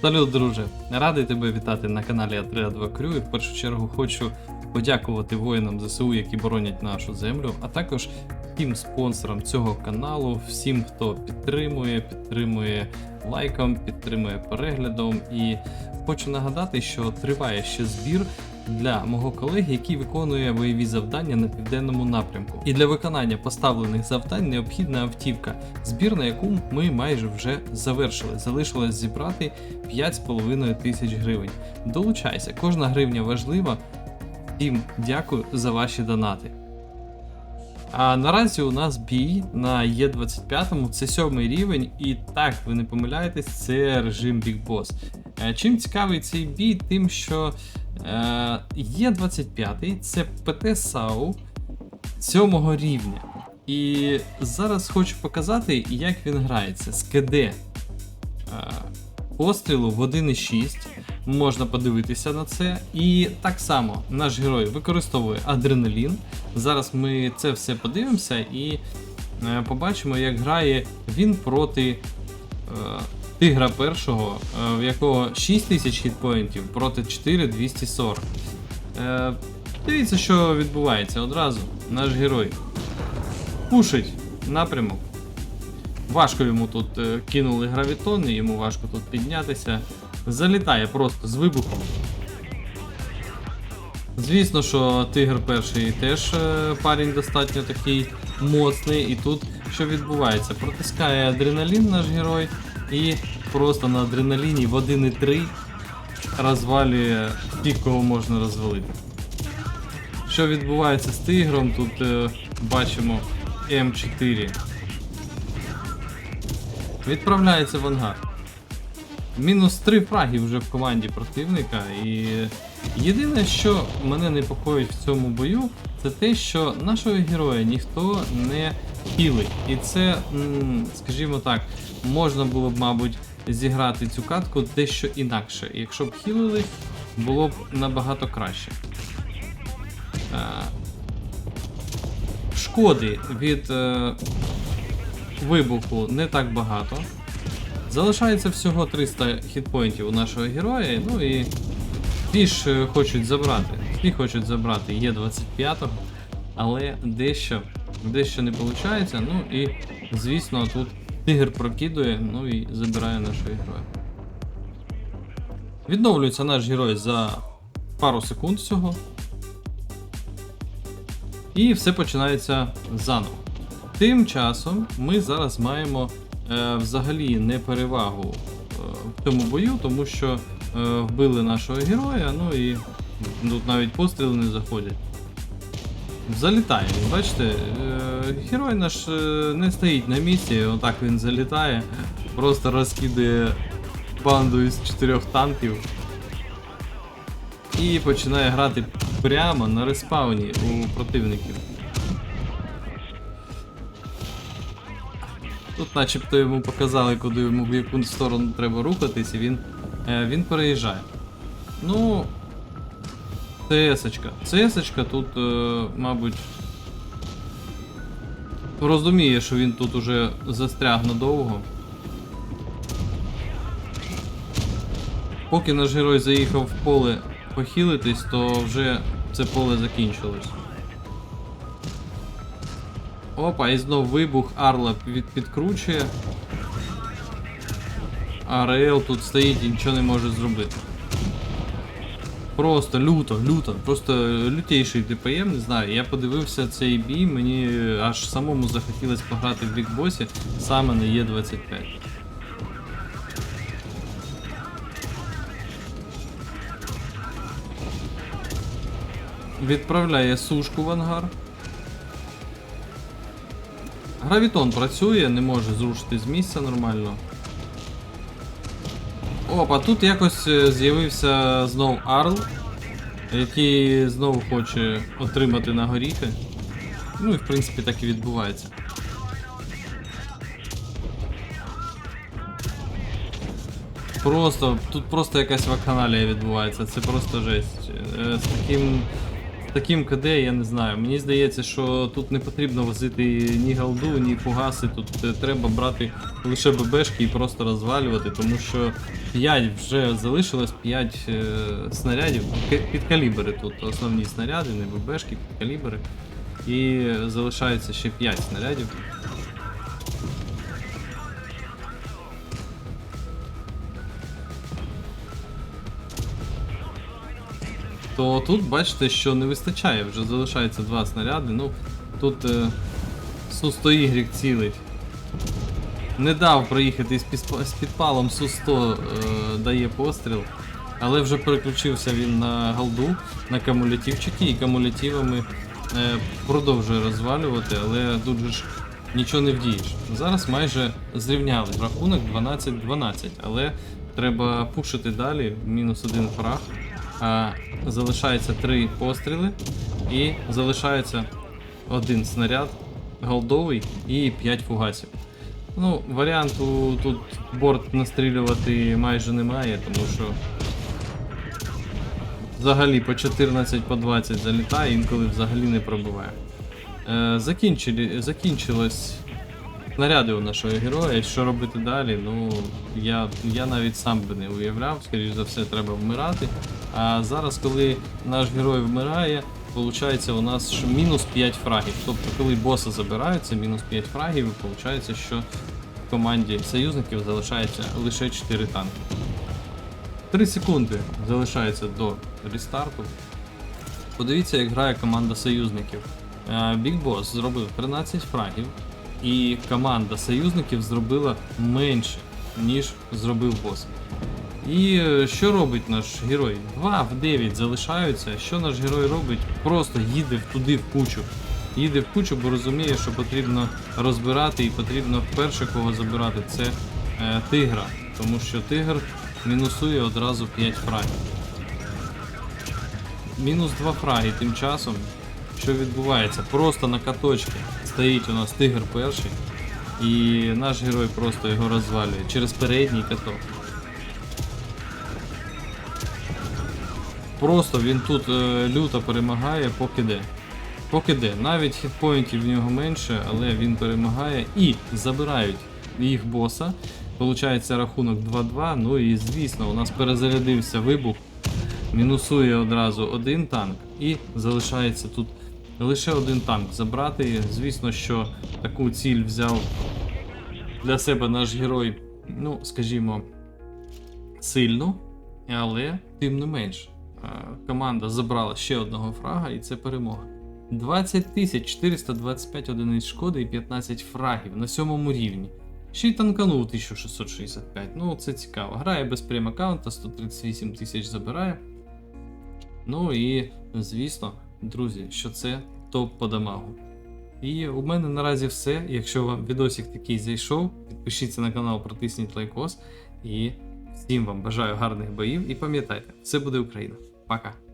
Салют, друже! Радий тебе вітати на каналі А3А2 Крю і в першу чергу хочу подякувати воїнам ЗСУ, які боронять нашу землю, а також всім спонсорам цього каналу, всім, хто підтримує, підтримує лайком, підтримує переглядом. І хочу нагадати, що триває ще збір для мого колеги, який виконує бойові завдання на південному напрямку. І для виконання поставлених завдань необхідна автівка, збір на яку ми майже вже завершили. Залишилось зібрати 5,5 тисяч гривень. Долучайся, кожна гривня важлива. Всім дякую за ваші донати. А наразі у нас бій на Є25, це сьомий рівень, і так, ви не помиляєтесь, це режим Big Boss. Е, Чим цікавий цей бій, тим, що е, Є25 це ПТ САУ сьомого рівня. І зараз хочу показати, як він грається з КД е, пострілу в 1,6. Можна подивитися на це. І так само наш герой використовує адреналін. Зараз ми це все подивимося і е, побачимо, як грає він проти е, тигра першого, е, в якого 6000 хітпоінтів проти 4240. Е, дивіться, що відбувається одразу. Наш герой пушить напрямок. Важко йому тут кинули гравітон, і йому важко тут піднятися. Залітає просто з вибухом. Звісно, що Тигр перший теж е, парень достатньо такий моцний, і тут що відбувається? Протискає адреналін наш герой і просто на адреналіні в 1,3 розвалює тих, кого можна розвалити. Що відбувається з тигром? Тут е, бачимо М4. Відправляється в ангар. Мінус 3 фраги вже в команді противника. І єдине, що мене непокоїть в цьому бою, це те, що нашого героя ніхто не хілить. І це, скажімо так, можна було б, мабуть, зіграти цю катку дещо інакше. Якщо б хілили, було б набагато краще. Е, Шкоди від е, вибуху не так багато. Залишається всього 300 хітпоінтів у нашого героя, ну і всі ж е, хочуть забрати. Всі хочуть забрати Є25, але дещо, дещо не виходить. Ну і звісно тут тигр прокидує, ну і забирає нашого героя. Відновлюється наш герой за пару секунд всього. І все починається заново. Тим часом ми зараз маємо взагалі не перевагу е, в цьому бою, тому що е, вбили нашого героя, ну і тут навіть постріли не заходять. Залітає, бачите, е, герой наш е, не стоїть на місці, отак він залітає, просто розкидає банду із чотирьох танків і починає грати прямо на респауні у противників. Тут начебто йому показали, куди йому в яку сторону треба рухатись, і він, е, він переїжджає. Ну. ЦС-очка. ЦС-очка тут, е, мабуть. Розуміє, що він тут уже застряг надовго. Поки наш герой заїхав в поле похилитись, то вже це поле закінчилось. Опа, і знов вибух, Арла від, підкручує. А РЛ тут стоїть і нічого не може зробити. Просто люто, люто, просто лютейший ДПМ, не знаю. Я подивився цей бій, мені аж самому захотілося пограти в бікбосі саме на Є25. Відправляє сушку в ангар. Гравітон працює, не може зрушити з місця нормально. Опа, тут якось е, з'явився знов Арл, який знову хоче отримати на горіхи. Ну і в принципі так і відбувається. Просто, тут просто якась вакханалія відбувається, це просто жесть. Е, З таким, таким КД, я не знаю. Мені здається, що тут не потрібно возити ні галду, ні фугаси. Тут е, треба брати лише ББшки і просто розвалювати, тому що 5 вже залишилось 5 е, снарядів. К- Під калібри тут основні снаряди, не ББшки, під калібри. І залишається ще 5 снарядів. То тут бачите, що не вистачає, вже залишається два снаряди. Ну, тут е, Су-100Y цілить. Не дав проїхати з, підпалом Су-100 е, дає постріл. Але вже переключився він на голду, на кумулятивчики і кумулятивами е, продовжує розвалювати, але тут же ж нічого не вдієш. Зараз майже зрівняли рахунок 12-12, але треба пушити далі, мінус один фраг. А, залишається три постріли і залишається один снаряд голдовий і 5 фугасів. Ну, варіанту тут борт настрілювати майже немає, тому що взагалі по 14 по 20 залітає, інколи взагалі не пробиває. Е, закінчили, закінчилось снаряди у нашого героя. Що робити далі? Ну, я, я навіть сам би не уявляв, скоріш за все, треба вмирати. А зараз, коли наш герой вмирає, виходить у нас мінус 5 фрагів. Тобто, коли боса забираються, мінус 5 фрагів, і виходить, що в команді союзників залишається лише 4 танки. 3 секунди залишається до рестарту. Подивіться, як грає команда союзників. Біг Бос зробив 13 фрагів, і команда союзників зробила менше, ніж зробив бос. І е, що робить наш герой? 2 в 9 залишаються. Що наш герой робить? Просто їде туди в кучу. Їде в кучу, бо розуміє, що потрібно розбирати і потрібно перше кого забирати це е, тигра. Тому що тигр мінусує одразу 5 фрагів. Мінус 2 фраги тим часом. Що відбувається? Просто на каточці стоїть у нас тигр перший, і наш герой просто його розвалює через передній каток. Просто він тут е, люто перемагає, поки де. Поки де. Навіть хітпоінтів в нього менше, але він перемагає і забирають їх боса. Получається рахунок 2-2. Ну і звісно, у нас перезарядився вибух. Мінусує одразу один танк і залишається тут лише один танк забрати. Звісно, що таку ціль взяв для себе наш герой, ну, скажімо, сильно, але тим не менш. Е, Команда забрала ще одного фрага, і це перемога. 20 425 одиниць шкоди і 15 фрагів на сьомому рівні. Ще й танканув 1665. Ну, це цікаво. Грає без прем-аккаунта, 138 тисяч забирає. Ну і, звісно, друзі, що це топ по дамагу. І у мене наразі все. Якщо вам відосик такий зайшов, підпишіться на канал, протисніть лайкос. І всім вам бажаю гарних боїв і пам'ятайте, все буде Україна. Пока!